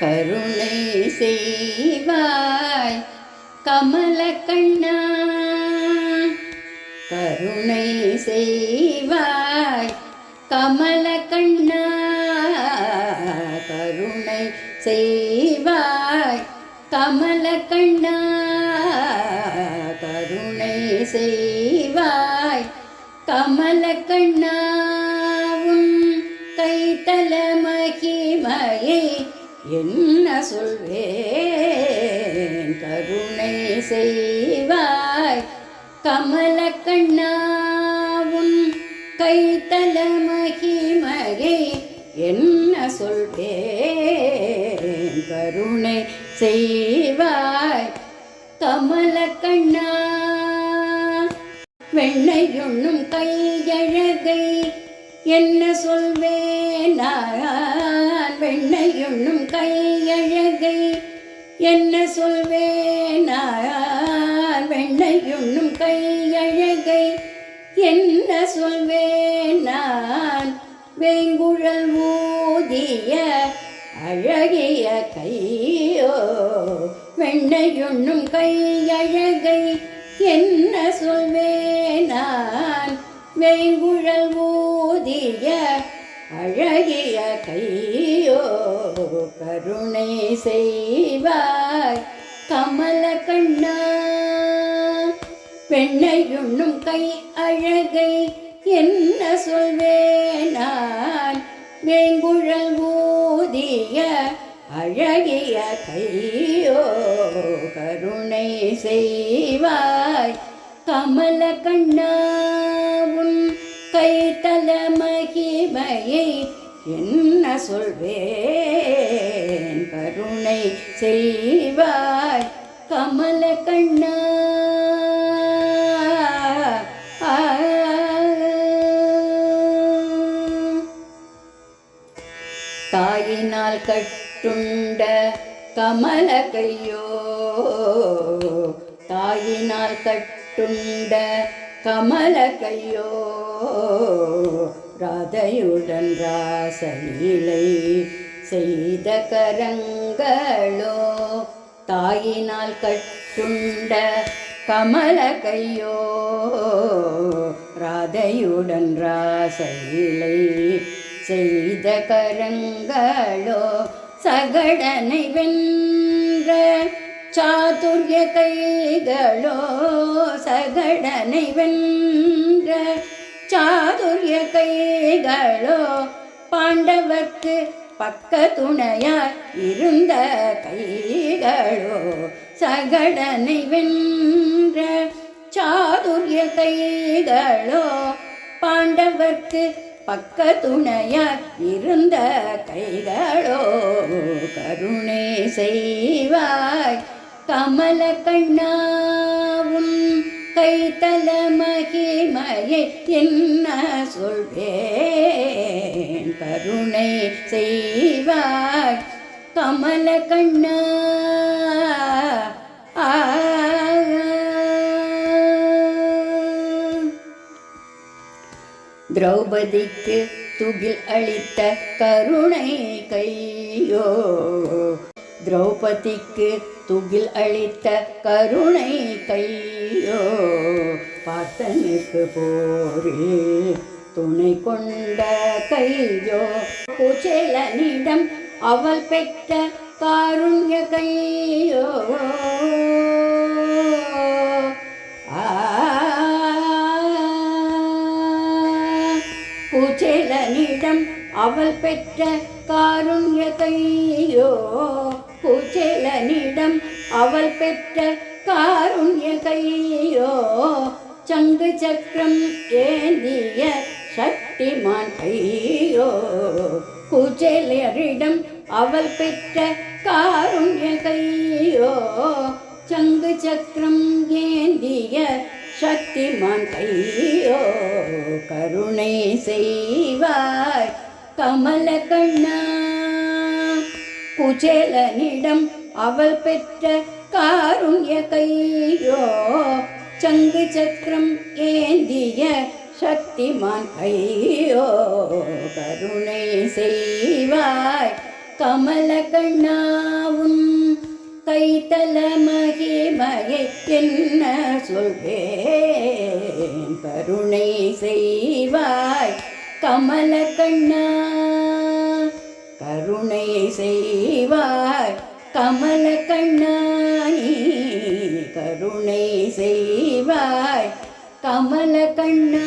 கருணை செய்வாய் கமல கண்ணா. கருணை செய்வாய் கமல கண்ணா. கருணை செய்வாய் கமல கண்ணா. கருணை செய்வாய் கமல கண்ணாவும் கைத்தல மகிமையை என்ன சொல்வேன்? கருணை செய்வாய். கமல கண்ணாவும் கைத்தல மகிமையை என்ன சொல்வேன்? கருணை செய்வாய். கமல கண்ணா வெண்ணையுண்ணும் கையழகை என்ன சொல்வேன்? நான் வெண்ணையுண்ணும் கையழகை என்ன சொல்வேன்? நான் வெண்ணையுண்ணும் கையழகை என்ன சொல்வேன்? நான் வேங்குழல் ஊதிய அழகிய கையோ வெண்ணையுண்ணும் கையழகை என்ன சொல்வேன்? நான் வேங்குழல் ஊதிய அழகிய கையோ கருணை செய்வாய். கமல கண்ணா பெண்ணையுண்ணும் கை அழகை என்ன சொல்வேனான் வேங்குழல் ஊதிய அழகிய கையோ கருணை செய்வாய். கமல கண்ணாவும் கைத்தல மகிமையை என்ன சொல்வேன்? கருணை செய்வாய் கமல கண்ணா. தாயினால் கட்டுண்ட கமல கையோ? தாயினால் கட்டுண்ட கமல கையோ? ராதையுடன் ராசலீலை செய்த கரங்களோ தாயினால் கட்டுண்ட கமல கையோ ராதையுடன் ராசலீலை செய்த கரங்களோ சகடனை வென்ற சாதுரிய கைகளோ சகடனை வென்ற சாதுரிய கைகளோ பாண்டவர்க்கு பக்க துணையாய் இருந்த கைகளோ சகடனை வென்ற சாதுரிய கைகளோ பாண்டவர்க்கு பக்க துணையாய் இருந்த கைகளோ கருணை செய்வாய் கமல கண்ணா கைத்தல மகிமையை என்ன சொல்வேன்? கருணை செய்வாய் கமல கண்ணா. திரௌபதிக்கு துகில் அளித்த கருணை கையோ திரௌபதிக்கு துகில் அளித்த கருணை கையோ பார்த்தனுக்கு போரில் துணை கொண்ட கையோ குச்சேலனிடம் அவள் பெற்ற காருண்ய கையோ. குச்சேலனிடம் அவள் பெற்ற காருண்ய கையோ குச்சேலனிடம் அவள் பெற்ற காருண்ய கையோ. சங்கு சக்கரம் ஏந்திய சக்திமான் கையோ குச்சேலரிடம் அவள் பெற்ற காருண்ய கையோ சங்கு சக்கரம் ஏந்திய சக்திமான் கையோ கருணை செய்வாய் கமல கண்ணா. குச்சேலனிடம் அவள் பெற்ற காருண்ய கையோ சங்கு சக்கரம் ஏந்திய சக்திமான் ஐயோ கருணை செய்வாய். கமல கண்ணாவும் கைத்தல மகிமையை என்ன சொல்வேன்? கருணை செய்வாய். கமல கண்ணா கருணை செய்வாய். கமல கண்ணா கருணை செய்வாய். கமல கண்ணா